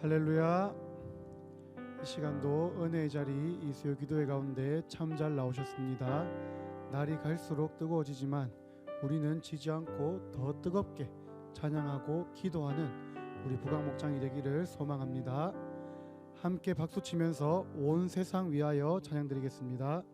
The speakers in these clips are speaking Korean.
할렐루야. 이 시간도 은혜의 자리 이수요 기도회 가운데 참 잘 나오셨습니다. 날이 갈수록 뜨거워지지만 우리는 지지 않고 더 뜨겁게 찬양하고 기도하는 우리 부강 목장이 되기를 소망합니다. 함께 박수 치면서 온 세상 위하여 찬양 드리겠습니다.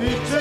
Bütçe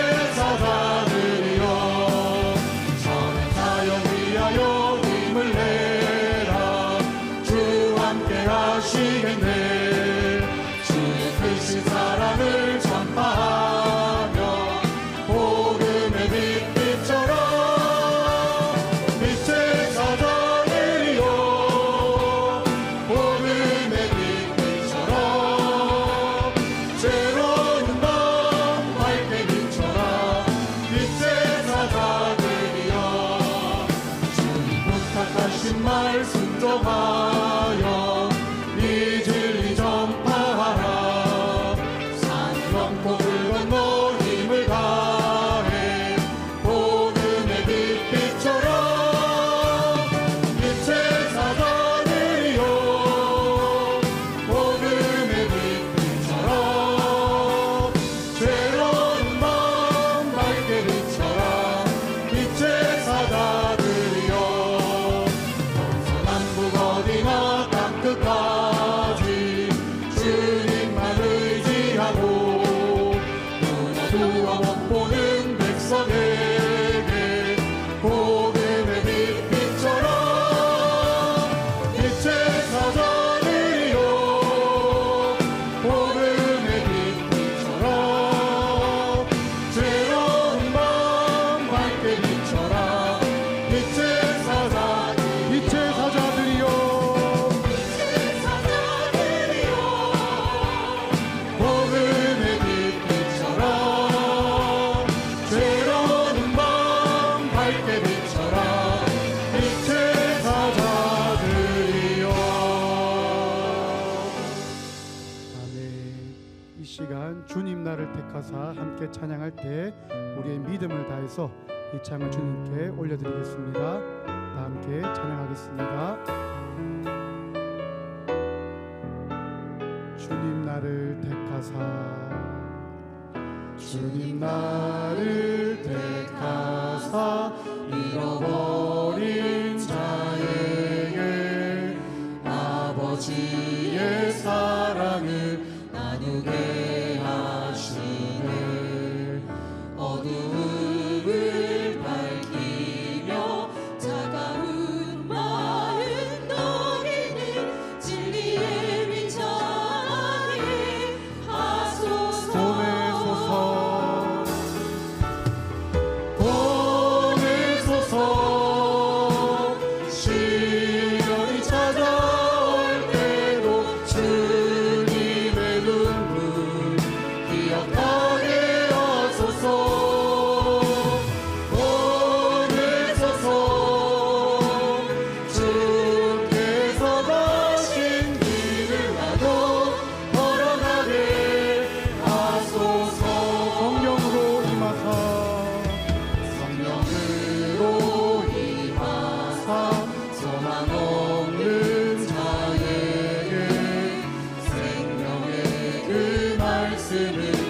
가사 함께 찬양할 때 우리의 믿음을 다해서 이 찬양을 주님께 올려드리겠습니다. 다 함께 찬양하겠습니다. 주님 나를 택하사 주님 나를 택하사 잃어버린 자에게 아버지의 사랑을 나누게 하시네 어두운 possible.